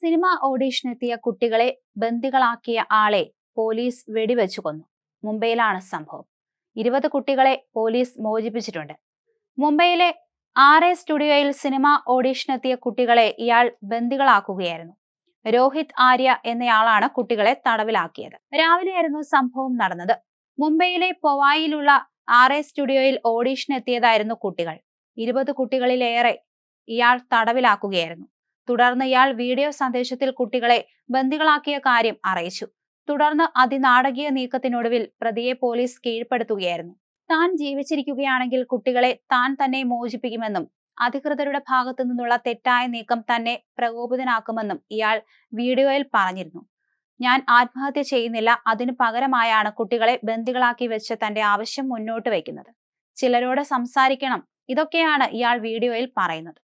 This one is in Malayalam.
സിനിമ ഓഡീഷനെത്തിയ കുട്ടികളെ ബന്ദികളാക്കിയ ആളെ പോലീസ് വെടിവെച്ചു കൊന്നു. മുംബൈയിലാണ് സംഭവം. ഇരുപത് കുട്ടികളെ പോലീസ് മോചിപ്പിച്ചിട്ടുണ്ട്. മുംബൈയിലെ ആർ എ സ്റ്റുഡിയോയിൽ സിനിമ ഓഡീഷനെത്തിയ കുട്ടികളെ ഇയാൾ ബന്ദികളാക്കുകയായിരുന്നു. രോഹിത് ആര്യ എന്നയാളാണ് കുട്ടികളെ തടവിലാക്കിയത്. രാവിലെയായിരുന്നു സംഭവം നടന്നത്. മുംബൈയിലെ പൊവായിലുള്ള ആർ എ സ്റ്റുഡിയോയിൽ ഓഡീഷനെത്തിയതായിരുന്നു കുട്ടികൾ. ഇരുപത് കുട്ടികളിലേറെ ഇയാൾ തടവിലാക്കുകയായിരുന്നു. തുടർന്ന് ഇയാൾ വീഡിയോ സന്ദേശത്തിൽ കുട്ടികളെ ബന്ദികളാക്കിയ കാര്യം അറിയിച്ചു. തുടർന്ന് അതിനാടകീയ നീക്കത്തിനൊടുവിൽ പ്രതിയെ പോലീസ് കീഴ്പ്പെടുത്തുകയായിരുന്നു. താൻ ജീവിച്ചിരിക്കുകയാണെങ്കിൽ കുട്ടികളെ താൻ തന്നെ മോചിപ്പിക്കുമെന്നും അധികൃതരുടെ ഭാഗത്തു നിന്നുള്ള തെറ്റായ നീക്കം തന്നെ പ്രകോപിതനാക്കുമെന്നും ഇയാൾ വീഡിയോയിൽ പറഞ്ഞിരുന്നു. ഞാൻ ആത്മഹത്യ ചെയ്യുന്നില്ല അതിനു പകരമായാണ് കുട്ടികളെ ബന്ദികളാക്കി വെച്ച് തന്റെ ആവശ്യം മുന്നോട്ട് വയ്ക്കുന്നത്. ചിലരോട് സംസാരിക്കണം ഇതൊക്കെയാണ് ഇയാൾ വീഡിയോയിൽ പറയുന്നത്.